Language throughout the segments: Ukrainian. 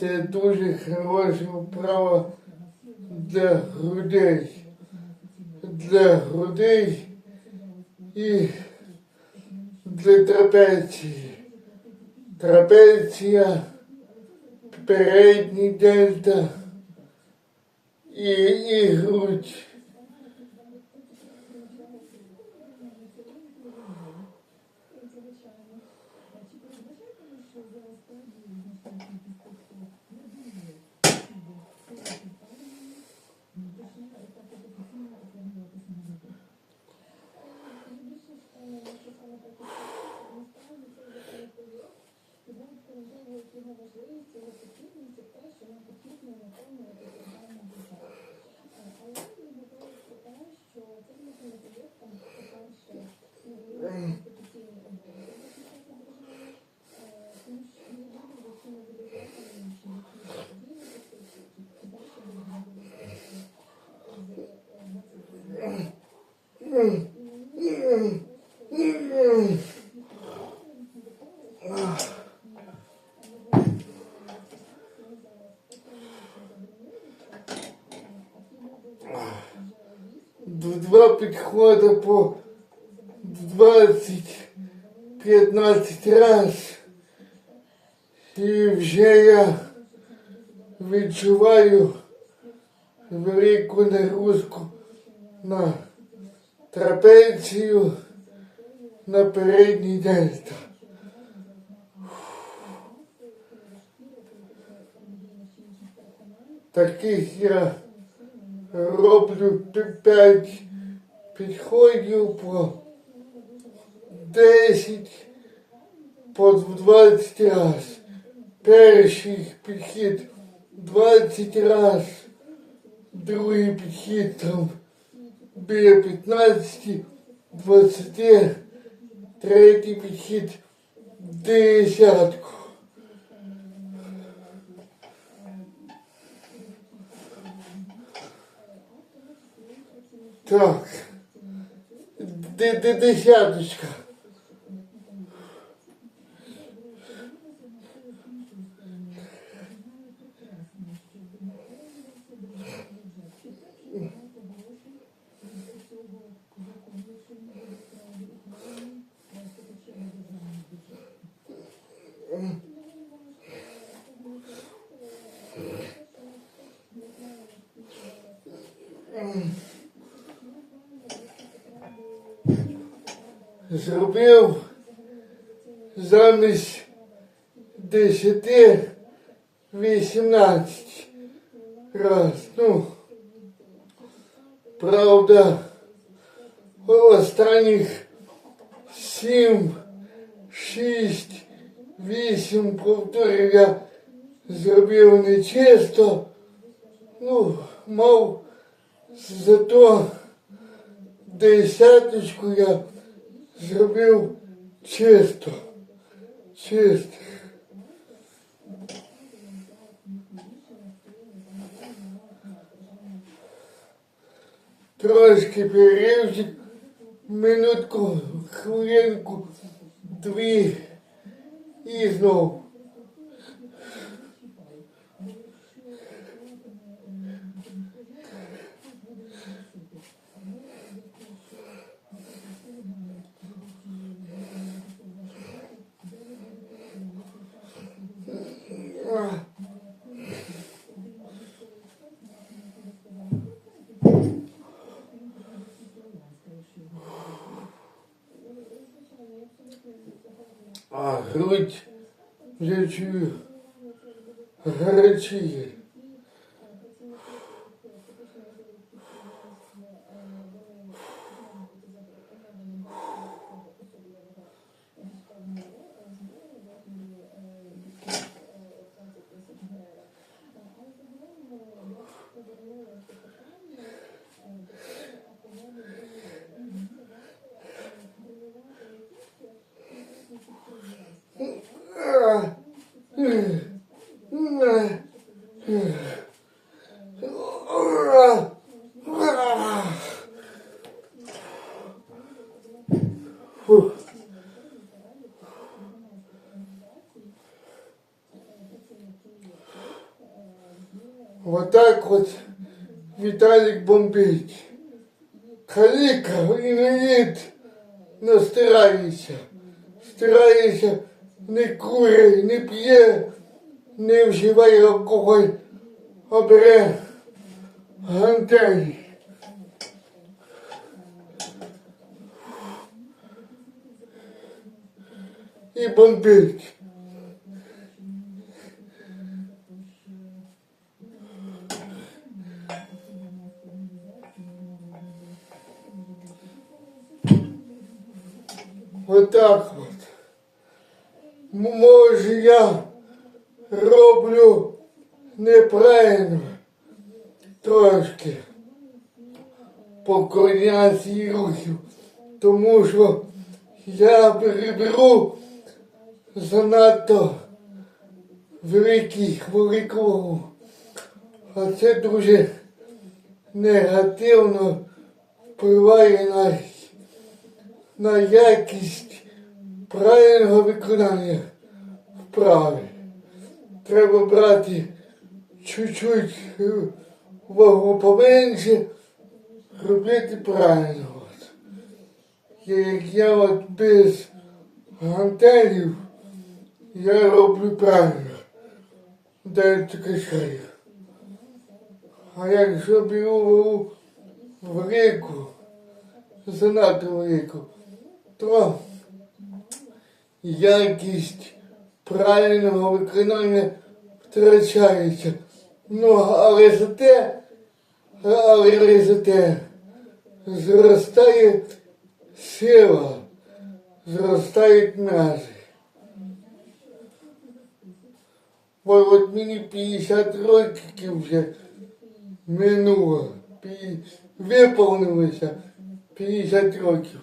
Це дуже хороша вправа для грудей. Для грудей і для трапеції. Трапеція, передній дельта і, і грудь. Два підходи по 20-15 раз. І вже я відчуваю велику нагрузку на трапецію, на передній дельта. Таких я роблю 5 підходів по 10 по 20 раз. Перший підхід 20 раз, другий підхід там біля 15, 20, третій підхід десятку. Так. Де, де Зробив замість десяти вісімнадцять раз. Ну, правда, останніх сім, шість, вісім повторів я зробив нечисто. Ну, мав зато десяточку я зробив чисто. Чисто. Трошки перерив, минутку, хвилинку, дві і знов. грудь вже чую. Гарячіє. Вот так вот Виталик бомбить. Каліка, інвалід, не старається. Старається, не куре, не п'є, не вживає алкоголь, а бере гантелі. І бомбить. Отак Може я роблю неправильно трошки по координації рухів, тому що я переберу занадто великий великого. А це дуже негативно впливає на на якість правильного виконання вправи. Треба брати чуть-чуть е, вагу поменше, робити правильно. Як я от без гантелів, я роблю правильно. Даю таке шарю. А якщо беру велику, занадто велику, то якість правильного виконання втрачається. Ну, але зате, але зате зростає сила, зростають м'язи. Бо от мені 50 років вже минуло, виповнилося 50 років.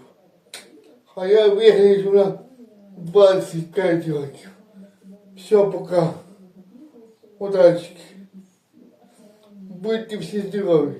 А я вигляджу на 25 років. Все, пока. Удачки. Будьте всі здорові.